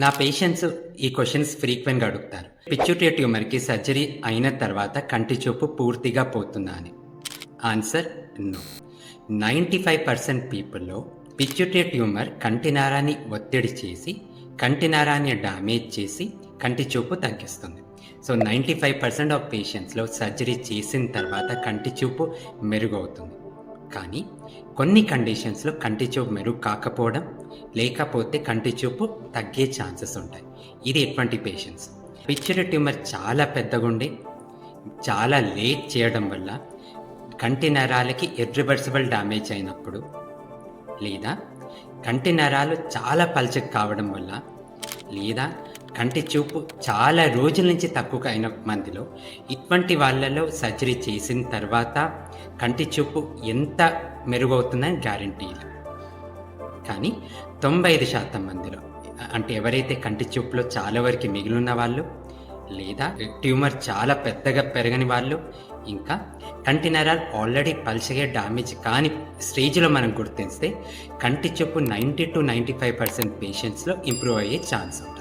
నా పేషెంట్స్ ఈ క్వశ్చన్స్ ఫ్రీక్వెంట్గా అడుగుతారు. పిచ్యూటరీ ట్యూమర్కి సర్జరీ అయిన తర్వాత కంటి చూపు పూర్తిగా పోతుందా అని answer no ninety five percent పీపుల్లో pituitary tumour కంటి నారాన్ని ఒత్తిడి చేసి కంటి నారాన్ని డామేజ్ చేసి కంటి చూపు తగ్గిస్తుంది. So ninety five percent of పేషెంట్స్లో surgery చేసిన తర్వాత కంటి చూపు మెరుగవుతుంది. కానీ కొన్ని కండిషన్స్లో కంటి చూపు మెరుగు కాకపోవడం లేకపోతే కంటి చూపు తగ్గే ఛాన్సెస్ ఉంటాయి. ఇది ఎటువంటి పేషెంట్స్? పిక్చర్ ట్యూమర్ చాలా పెద్దగుండి చాలా లేట్ చేయడం వల్ల కంటి నరాలకి ఇర్రివర్సిబుల్ డ్యామేజ్ అయినప్పుడు లేదా కంటి నరాలు చాలా పల్చక్ కావడం వల్ల లేదా కంటి చూపు చాలా రోజుల నుంచి తక్కువ అయిన మందిలో ఇటువంటి వాళ్ళలో సర్జరీ చేసిన తర్వాత కంటి చూపు ఎంత మెరుగవుతుందని గ్యారంటీ కానీ తొంభై ఐదు శాతం మందిలో అంటే ఎవరైతే కంటి చూపులో చాలా వరకు మిగిలిన వాళ్ళు లేదా ట్యూమర్ చాలా పెద్దగా పెరగని వాళ్ళు ఇంకా కంటి నరాలు ఆల్రెడీ పల్చగా డామేజ్ కాని స్టేజ్లో మనం గుర్తిస్తే కంటి చెప్పు ninety to ninety five percent పేషెంట్స్లో improve అయ్యే ఛాన్స్ ఉంటుంది.